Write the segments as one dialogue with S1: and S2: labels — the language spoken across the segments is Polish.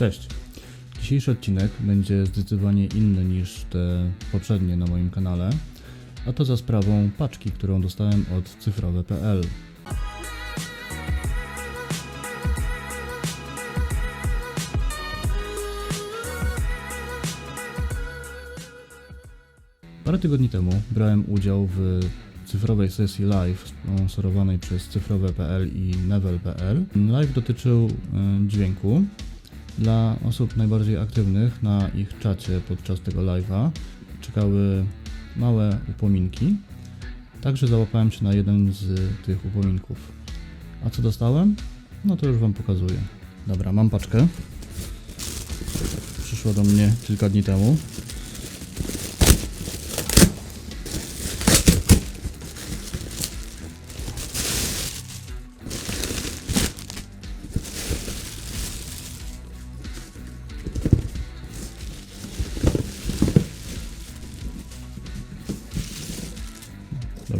S1: Cześć. Dzisiejszy odcinek będzie zdecydowanie inny niż te poprzednie na moim kanale, a to za sprawą paczki, którą dostałem od cyfrowe.pl. Parę tygodni temu brałem udział w cyfrowej sesji live sponsorowanej przez cyfrowe.pl i nevel.pl. Live dotyczył e, dźwięku. Dla osób najbardziej aktywnych na ich czacie podczas tego live'a czekały małe upominki. Także załapałem się na jeden z tych upominków. A co dostałem? No to już Wam pokazuję. Dobra, mam paczkę. Przyszła do mnie kilka dni temu.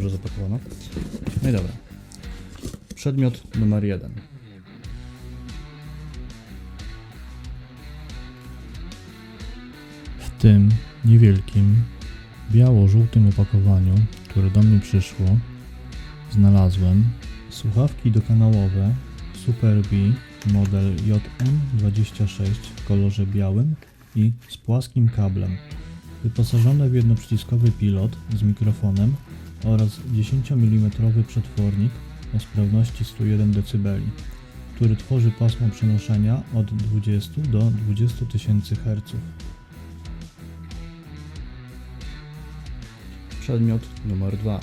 S1: Dobrze zapakowana. No i dobra. Przedmiot numer jeden.
S2: W tym niewielkim, biało-żółtym opakowaniu, które do mnie przyszło, znalazłem słuchawki dokanałowe Super B model JM26 w kolorze białym i z płaskim kablem, wyposażone w jednoprzyciskowy pilot z mikrofonem oraz 10 mm przetwornik o sprawności 101 dB, który tworzy pasmo przenoszenia od 20 do 20 tysięcy Hz.
S1: Przedmiot numer dwa.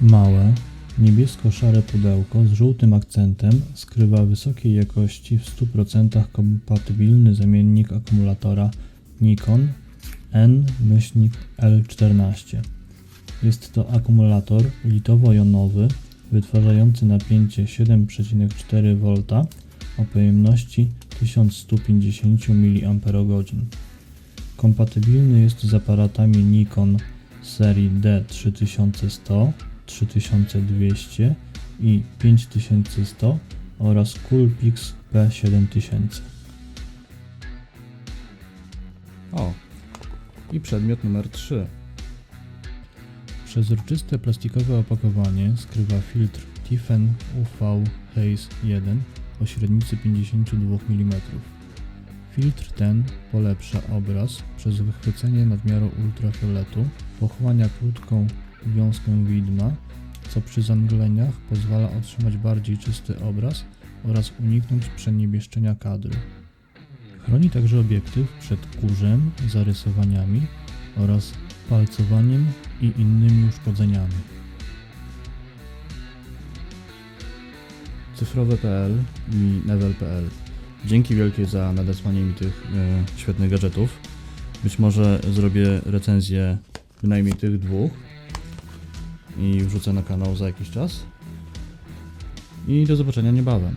S2: Małe, niebiesko-szare pudełko z żółtym akcentem skrywa wysokiej jakości w 100% kompatybilny zamiennik akumulatora Nikon N-L14. Jest to akumulator litowo-jonowy wytwarzający napięcie 7,4 V o pojemności 1150 mAh. Kompatybilny jest z aparatami Nikon serii D3100, 3200 i 5100 oraz Coolpix P7000.
S1: I przedmiot numer trzy.
S2: Przezroczyste plastikowe opakowanie skrywa filtr Tiffen UV Haze 1 o średnicy 52 mm. Filtr ten polepsza obraz przez wychwycenie nadmiaru ultrafioletu, pochłania krótką wiązkę widma, co przy zamgleniach pozwala otrzymać bardziej czysty obraz oraz uniknąć przeniebieszczenia kadru. Chroni także obiektyw przed kurzem, zarysowaniami oraz palcowaniem i innymi uszkodzeniami.
S1: cyfrowe.pl i nevel.pl. Dzięki wielkie za nadesłanie mi tych e, świetnych gadżetów. Być może zrobię recenzję bynajmniej tych dwóch i wrzucę na kanał za jakiś czas. I do zobaczenia niebawem.